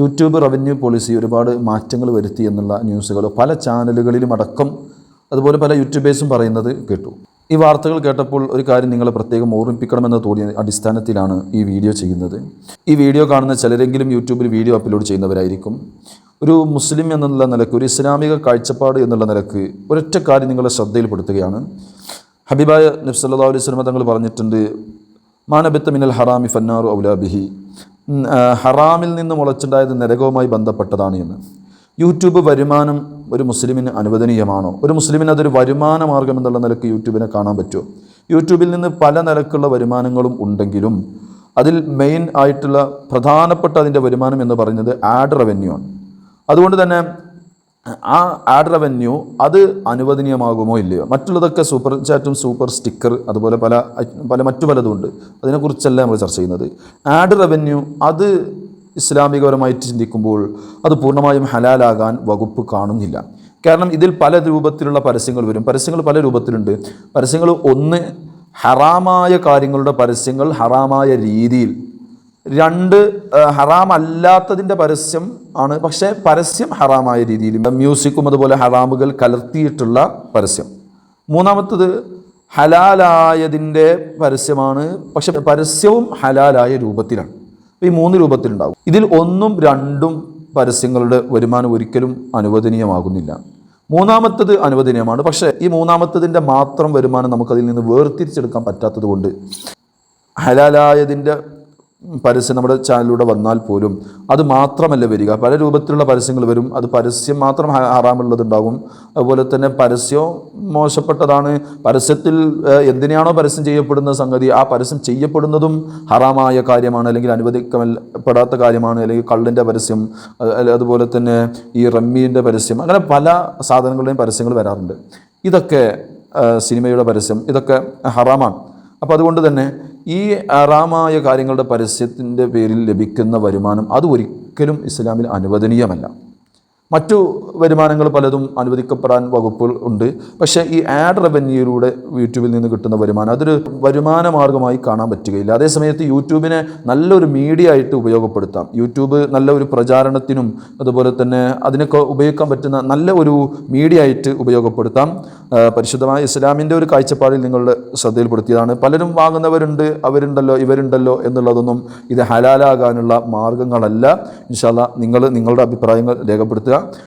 YouTube revenue policy ഒരുപാട് മാറ്റങ്ങൾ വരുത്തി എന്നുള്ള ന്യൂസുകൾ പല ചാനലുകളിലും അടക്കം അതുപോലെ പല യൂട്യൂബേഴ്സും പറയുന്നത് കേട്ടു. ഈ വാർത്തകൾ കേട്ടപ്പോൾ ഒരു കാര്യം നിങ്ങളെ പ്രത്യേകം ഓർമ്മിപ്പിക്കണമെന്ന തോന്നിയ അടിസ്ഥാനത്തിലാണ് ഈ വീഡിയോ ചെയ്യുന്നത്. ഈ വീഡിയോ കാണുന്ന ചിലരെങ്കിലും യൂട്യൂബിൽ വീഡിയോ അപ്ലോഡ് ചെയ്യുന്നവരായിരിക്കും. ഒരു മുസ്ലിം എന്നുള്ള നിലയ്ക്ക് ഒരു ഇസ്ലാമിക കാഴ്ചപ്പാട് എന്നുള്ള നിലയ്ക്ക് ഒരൊറ്റ കാര്യം നിങ്ങളെ ശ്രദ്ധയിൽപ്പെടുത്തുകയാണ്. ഹബീബായ നബ്സല്ലാ അലൈഹി സ്വലമ തങ്ങൾ പറഞ്ഞിട്ടുണ്ട് മാനബിത്ത മിനൽ ഹറാമി ഫന്നാറു ഔലാബിഹി ഹറാമിൽ നിന്ന് മുളച്ചുണ്ടായത് നരകവുമായി ബന്ധപ്പെട്ടതാണ് എന്ന്. യൂട്യൂബ് വരുമാനം ഒരു മുസ്ലിമിന് അനുവദനീയമാണോ? ഒരു മുസ്ലിമിന് അതൊരു വരുമാന മാർഗം എന്നുള്ള നിലയ്ക്ക് യൂട്യൂബിനെ കാണാൻ പറ്റുമോ? യൂട്യൂബിൽ നിന്ന് പല നിലക്കുള്ള വരുമാനങ്ങളും ഉണ്ടെങ്കിലും അതിൽ മെയിൻ ആയിട്ടുള്ള പ്രധാനപ്പെട്ട അതിന്റെ വരുമാനം എന്ന് പറയുന്നത് ആഡ് റവന്യൂ ആണ്. അതുകൊണ്ട് തന്നെ ആ ആഡ് റവന്യൂ അത് അനുവദനീയമാകുമോ ഇല്ലയോ? മറ്റുള്ളതൊക്കെ സൂപ്പർ ചാറ്റും സൂപ്പർ സ്റ്റിക്കർ അതുപോലെ പല പല മറ്റു പലതും ഉണ്ട് അതിനെക്കുറിച്ചല്ല നമ്മൾ ചർച്ച ചെയ്യുന്നത്. ആഡ് റവന്യൂ അത് ഇസ്ലാമികപരമായിട്ട് ചിന്തിക്കുമ്പോൾ അത് പൂർണമായും ഹലാലാകാൻ വകുപ്പ് കാണുന്നില്ല. കാരണം ഇതിൽ പല രൂപത്തിലുള്ള പരസ്യങ്ങൾ വരും. പരസ്യങ്ങൾ പല രൂപത്തിലുണ്ട്. പരസ്യങ്ങൾ ഒന്ന് ഹറാമായ കാര്യങ്ങളുടെ പരസ്യങ്ങൾ ഹറാമായ രീതിയിൽ രണ്ട് ഹറാമല്ലാത്തതിന്റെ പരസ്യം ആണ്. പക്ഷേ പരസ്യം ഹറാമായ രീതിയിൽ മ്യൂസിക്കും അതുപോലെ ഹറാമുകൾ കലർത്തിയിട്ടുള്ള പരസ്യം. മൂന്നാമത്തത് ഹലാലായതിന്റെ പരസ്യമാണ്. പക്ഷെ പരസ്യവും ഹലാലായ രൂപത്തിലാണ്. ഈ മൂന്ന് രൂപത്തിലുണ്ടാകും ഇതിൽ ഒന്നും രണ്ടും പരസ്യങ്ങളുടെ വരുമാനം ഒരിക്കലും അനുവദനീയമാകുന്നില്ല. മൂന്നാമത്തത് അനുവദനീയമാണ്. പക്ഷേ ഈ മൂന്നാമത്തതിന്റെ മാത്രം വരുമാനം നമുക്കതിൽ നിന്ന് വേർതിരിച്ചെടുക്കാൻ പറ്റാത്തത് കൊണ്ട് ഹലാലായതിന്റെ പരസ്യം നമ്മുടെ ചാനലിലൂടെ വന്നാൽ പോലും അത് മാത്രമല്ല വരിക? പല രൂപത്തിലുള്ള പരസ്യങ്ങൾ വരും. അത് പരസ്യം മാത്രം ആറാമുള്ളതുണ്ടാകും അതുപോലെ തന്നെ പരസ്യം മോശപ്പെട്ടതാണ്. പരസ്യത്തിൽ എന്തിനാണോ പരസ്യം ചെയ്യപ്പെടുന്ന സംഗതി ആ പരസ്യം ചെയ്യപ്പെടുന്നതും ഹറാമായ കാര്യമാണ്. അല്ലെങ്കിൽ അനുവദിക്കപ്പെടാത്ത കാര്യമാണ്. അല്ലെങ്കിൽ കള്ളിന്റെ പരസ്യം അത് അതുപോലെ തന്നെ ഈ റമ്മീന്റെ പരസ്യം അങ്ങനെ പല സാധനങ്ങളുടെയും പരസ്യങ്ങൾ വരാറുണ്ട്. ഇതൊക്കെ സിനിമയുടെ പരസ്യം ഇതൊക്കെ ഹറാമാണ്. അപ്പോൾ അതുകൊണ്ട് തന്നെ ഈ അറാമായ കാര്യങ്ങളുടെ പരസ്യത്തിന്റെ പേരിൽ ലഭിക്കുന്ന വരുമാനം അത് ഒരിക്കലും ഇസ്ലാമിൽ അനുവദനീയമല്ല. മറ്റു വരുമാനങ്ങൾ പലതും അനുവദിക്കപ്പെടാൻ വകുപ്പുകൾ ഉണ്ട്. പക്ഷേ ഈ ആഡ് റവന്യൂയിലൂടെ യൂട്യൂബിൽ നിന്ന് കിട്ടുന്ന വരുമാനം അതൊരു വരുമാന മാർഗമായി കാണാൻ പറ്റുകയില്ല. അതേസമയത്ത് യൂട്യൂബിനെ നല്ലൊരു മീഡിയ ആയിട്ട് ഉപയോഗപ്പെടുത്താം. യൂട്യൂബ് നല്ല ഒരു പ്രചാരണത്തിനും അതുപോലെ തന്നെ അതിനൊക്കെ ഉപയോഗിക്കാൻ പറ്റുന്ന നല്ല ഒരു മീഡിയ ആയിട്ട് ഉപയോഗപ്പെടുത്താം. പരിശുദ്ധമായ ഇസ്ലാമിന്റെ ഒരു കാഴ്ചപ്പാടിൽ നിങ്ങളുടെ ശ്രദ്ധയിൽപ്പെടുത്തിയതാണ്. പലരും വാങ്ങുന്നവരുണ്ട് അവരുണ്ടല്ലോ ഇവരുണ്ടല്ലോ എന്നുള്ളതൊന്നും ഇത് ഹലാലാകാനുള്ള മാർഗങ്ങളല്ല. ഇൻഷാല്ല നിങ്ങൾ നിങ്ങളുടെ അഭിപ്രായങ്ങൾ രേഖപ്പെടുത്തുക. да?